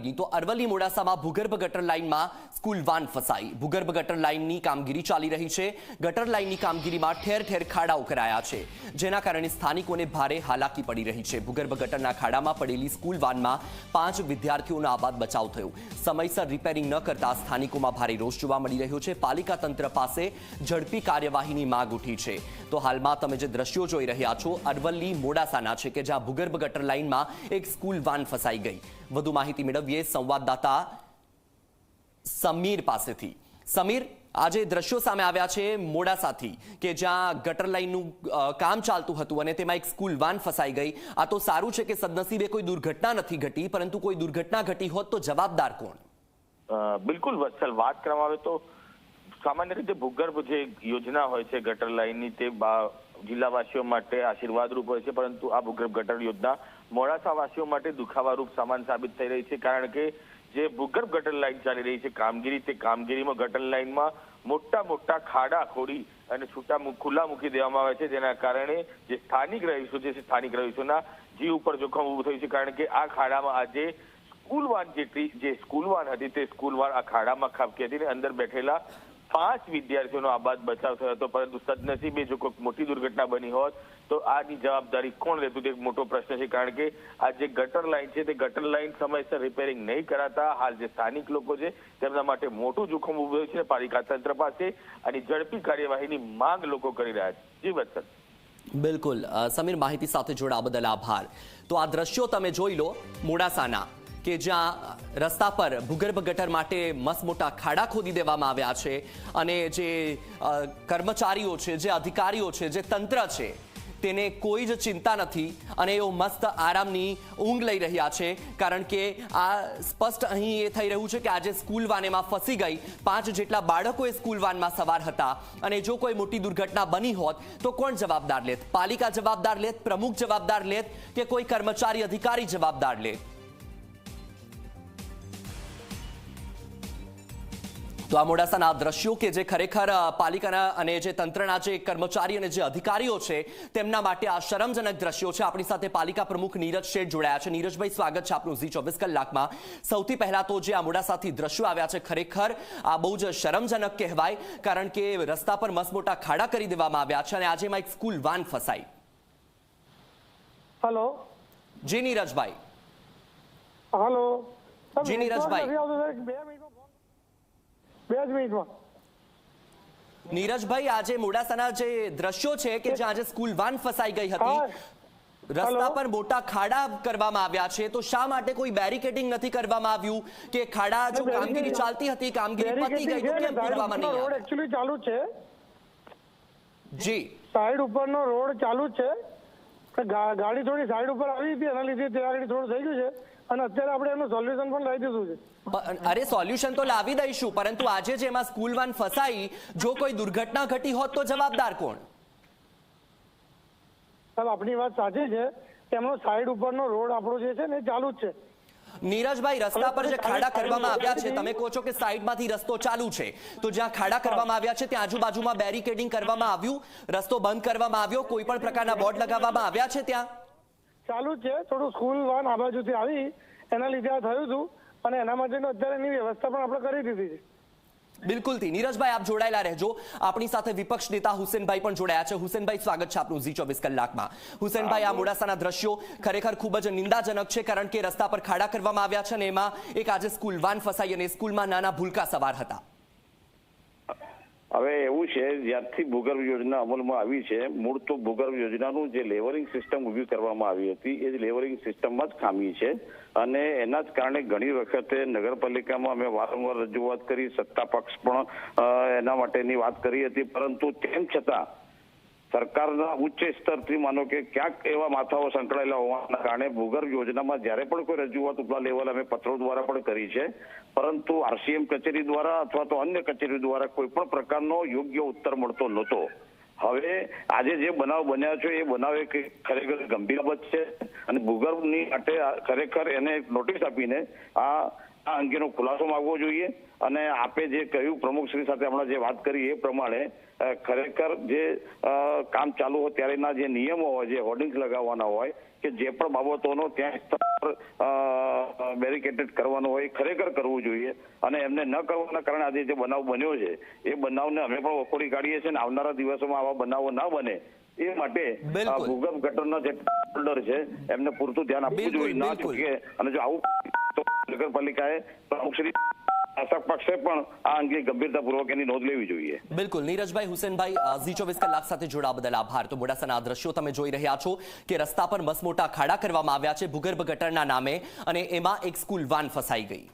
અરવલ્લીની તો અરવલ્લી મોડાસામાં ભૂગર્ભ ગટર લાઇનમાં સ્કૂલ વાન ફસાઈ. ભૂગર્ભ ગટર લાઇનની કામગીરી ચાલી રહી છે. ગટર લાઇનની કામગીરીમાં ઠેર ઠેર ખાડાઓ કરાયા છે. જેના કારણે સ્થાનિકોને ભારે હાલાકી પડી રહી છે. ભૂગર્ભ ગટરના ખાડામાં પડેલી સ્કૂલ વાનમાં પાંચ વિદ્યાર્થીઓનો આબાદ બચાવ થયો. સમયસર રિપેરિંગ ન કરતા સ્થાનિકોમાં ભારે રોષ જોવા મળી રહ્યો છે. પાલિકા તંત્ર પાસે ઝડપી કાર્યવાહીની માંગ ઉઠી છે. તો હાલમાં તમે જે દ્રશ્યો જોઈ રહ્યા છો, અરવલ્લી મોડાસાના છે કે જ્યાં ભૂગર્ભ ગટર લાઇનમાં એક સ્કૂલ વાન ફસાઈ ગઈ. વધુ માહિતી મેળવીએ સંવાદદાતા સમીર પાસેથી. સમીર, આજે દ્રશ્યો સામે આવ્યા છે મોડાસાથી કે જ્યાં ગટર લાઇનનું કામ ચાલતું હતું અને તેમાં એક સ્કૂલ વાન ફસાઈ ગઈ. આ તો સારું છે કે સદનસીબે કોઈ દુર્ઘટના નથી ઘટી, પરંતુ કોઈ દુર્ઘટના ઘટી હોત તો જવાબદાર કોણ? બિલકુલ વત્સલ વાત કરવામાં આવે તો સામાન્ય રીતે ભૂગર્ભ જે યોજના હોય છે ગટર લાઇનની તે જિલ્લાવાસીઓ માટે આશીર્વાદરૂપ હોય છે, પરંતુ આ ભૂગર્ભ ગટર યોજના મોડાસાવાસીઓ માટે દુખાવારૂપ સામાન સાબિત થઈ રહી છે, કારણ કે જે ભૂગર્ભ ગટર લાઇન ચાલી રહી છે, કામગીરી તે કામગીરીમાં ગટર લાઇનમાં મોટા મોટા ખાડા ખોડી અને છૂટા ખુલ્લા મૂકી દેવામાં આવે છે. જેના કારણે જે સ્થાનિક રહીશો છે સ્થાનિક રહીશોના જીવ ઉપર જોખમ ઊભું થયું છે, કારણ કે આ ખાડામાં આજે સ્કૂલ વાન જેટલી જે સ્કૂલ વાન હતી તે સ્કૂલ વાન આ ખાડામાં ખાબકી હતી અને અંદર બેઠેલા પાંચ વિદ્યાર્થીઓનો આબાદ બચાવ થયો હતો, પરંતુ સદનસીબે જો કોઈ મોટી દુર્ઘટના બની હોત, તો આની જવાબદારી કોણ લેતું? તે એક મોટો પ્રશ્ન છે, કારણ કે આ જે ગટર લાઇન છે, તે ગટર લાઇન સમયસર રિપેરિંગ નહીં કરાતા, હાલ જે સ્થાનિક લોકો છે, તેમના માટે મોટું જોખમ ઉભું છે, પાલિકા તંત્ર પાસે અને ઝડપી કાર્યવાહીની માંગ લોકો કરી રહ્યા છે. જી વત્સલ. બિલકુલ. સમીર, માહિતી સાથે જોડા બદલ આભાર. તો આ દ્રશ્યો તમે જોઈ લો મોડાસાના. કે જ્યાં રસ્તા પર ભૂગર્ભ ગટર માટે મસ્ત મોટા ખાડા ખોદી દેવામાં આવ્યા છે અને જે કર્મચારીઓ છે, જે અધિકારીઓ છે, જે તંત્ર છે, તેને કોઈ જ ચિંતા નથી અને એઓ મસ્ત આરામની ઊંઘ લઈ રહ્યા છે. કારણ કે આ સ્પષ્ટ અહીં એ થઈ રહ્યું છે કે આજે સ્કૂલ વાન એમાં ફસી ગઈ. પાંચ જેટલા બાળકો એ સ્કૂલ વાનમાં સવાર હતા. અને જો કોઈ મોટી દુર્ઘટના બની હોત, તો કોણ જવાબદાર લેત? પાલિકા જવાબદાર લેત? પ્રમુખ જવાબદાર લેત? કે કોઈ કર્મચારી અધિકારી જવાબદાર લેત? તો આ મોડાસાના દ્રશ્યો કે જે ખરેખર પાલિકાના અને જે તંત્રના જે કર્મચારી અને જે અધિકારીઓ છે તેમના માટે આ શરમજનક દ્રશ્યો છે. આપણી સાથે પાલિકા પ્રમુખ નીરજ શેઠ જોડાયા છે. નીરજભાઈ સ્વાગત છે આપનું ઝી ચોવીસ કલાકમાં. સૌથી પહેલા તો જે આ મોડાસાથી દ્રશ્યો આવ્યા છે ખરેખર આ બહુ જ શરમજનક કહેવાય કારણ કે રસ્તા પર મસમોટા ખાડા કરી દેવામાં આવ્યા છે અને આજે એમાં એક સ્કૂલ વાન ફસાઈ. હલો. જી નીરજભાઈ. હલો. જી, નીરજભાઈ. બે જ મિનિટમાં. નીરજભાઈ આજે મોડાસાના જે દ્રશ્યો છે કે જ્યાં આજે સ્કૂલ વાન ફસાઈ ગઈ હતી રસ્તા? પર મોટા ખાડા કરવામાં આવ્યા છે. તો શા માટે કોઈ બેરિકેડિંગ નથી કરવામાં આવ્યું? કે ખાડા જો કામગીરી ચાલતી હતી કામગીરી પતી ગઈ તો કેમ પૂરવામાં નહીં રોડ એક્ચ્યુઅલી ચાલુ છે. જી. સાઈડ ઉપરનો રોડ ચાલુ છે. ગાડી થોડી સાઈડ ઉપર આવી હતી એના લીધે ત્યાં થોડું થઈ ગયું છે. અને અત્યારે આપણે એનું સોલ્યુશન પણ લાવી દીધું છે. અરે સોલ્યુશન તો લાવી દઈશું પરંતુ આજે જે એમાં સ્કૂલ વાન ફસાઈ જો કોઈ દુર્ઘટના ઘટી હોત તો જવાબદાર કોણ? સાહેબ આપણી વાત સાચી છે. તેમનો સાઈડ ઉપરનો રોડ આપણો જે છે ને ચાલુ જ છે. નીરજભાઈ રસ્તા પર જે ખાડા કરવામાં આવ્યા છે તમે કહો છો કે સાઈડમાંથી રસ્તો ચાલુ છે. તો જ્યાં ખાડા કરવામાં આવ્યા છે ત્યાં આજુબાજુમાં બેરિકેડિંગ કરવામાં આવ્યું રસ્તો બંધ કરવામાં આવ્યો કોઈ પણ પ્રકારના બોર્ડ લગાવવામાં આવ્યા છે ત્યાં? ચાલુ જ છે. થોડું સ્કૂલ વાન આ બાજુથી આવી. એના લીધે આ થયું હતું અને એના માટેનો અત્યારે એની વ્યવસ્થા પણ આપણે કરી દીધી છે. બિલકુલથી નીરજભાઈ આપ જોડાયેલા રહેજો. આપણી સાથે વિપક્ષ નેતા હુસેનભાઈ પણ જોડાયા છે. હુસેનભાઈ સ્વાગત છે આપનું ઝી ચોવીસ કલાકમાં. હુસેનભાઈ આ મોડાસાના દ્રશ્યો ખરેખર ખૂબ જ નિંદાજનક છે કારણ કે રસ્તા પર ખાડા કરવામાં આવ્યા છે અને એમાં એક આજે સ્કૂલ વાન ફસાઈ અને સ્કૂલમાં નાના ભૂલકા સવાર હતા. હવે એવું છે, જ્યારથી ભૂગર્ભ યોજના અમલમાં આવી છે, મૂળ તો ભૂગર્ભ યોજનાનું જે લેવલિંગ સિસ્ટમ ઊભી કરવામાં આવી હતી, એ જ લેવલિંગ સિસ્ટમમાં જ ખામી છે. અને એના જ કારણે ઘણી વખતે નગરપાલિકામાં અમે વારંવાર રજૂઆત કરી, સત્તા પક્ષ પણ એના માટેની વાત કરી હતી. પરંતુ તેમ છતાં સરકારના ઉચ્ચ સ્તરથી માનો કે ક્યાંક એવા માથાઓ સંકળાયેલા હોવાના કારણે ભૂગર્ભ યોજનામાં જ્યારે પણ કોઈ રજૂઆત ઉપલા લેવલ અમે પત્રો દ્વારા પણ કરી છે, પરંતુ આરસીએમ કચેરી દ્વારા અથવા તો અન્ય કચેરી દ્વારા કોઈ પણ પ્રકારનો યોગ્ય ઉત્તર મળતો નહોતો. હવે આજે જે બનાવ બન્યા છે, એ બનાવ એક ખરેખર ગંભીર બાબત છે અને ભૂગર્ભની માટે ખરેખર એને નોટિસ આપીને આ આ અંગેનો ખુલાસો માંગવો જોઈએ અને આપે જે કહ્યું પ્રમુખશ્રી સાથે હમણાં જે વાત કરી એ પ્રમાણે ખરેખર જે કામ ચાલુ હોય ત્યારેના જે નિયમો હોય જે હોર્ડિંગ્સ લગાવવાના હોય કે જે પણ બાબતોનો ત્યાં બેરિકેટેડ કરવાનું હોય ખરેખર કરવું જોઈએ અને એમને ન કરવાના કારણે આજે જે બનાવ બન્યો છે એ બનાવને અમે પણ વખોડી કાઢીએ છીએ અને આવનારા દિવસોમાં આવા બનાવો ના બને એ માટે. ભૂગર્ભ ગટરના જે હોલ્ડર છે એમને પૂરતું ધ્યાન આપવું જોઈએ ના. ચૂકે અને જો આવું નગરપાલિકાએ પ્રમુખશ્રી શાસક લેવી જોઈએ. બિલકુલ. નીરજભાઈ હુસેનભાઈ ચોવીસ કલાક સાથે જોડા બદલ આભાર. તો મોડાસાના દ્રશ્યો તમે જોઈ રહ્યા છો કે રસ્તા પર મસમોટા ખાડા કરવામાં આવ્યા છે ભૂગર્ભ ગટરના નામે અને એમાં એક સ્કૂલ વાન ફસાઈ ગઈ.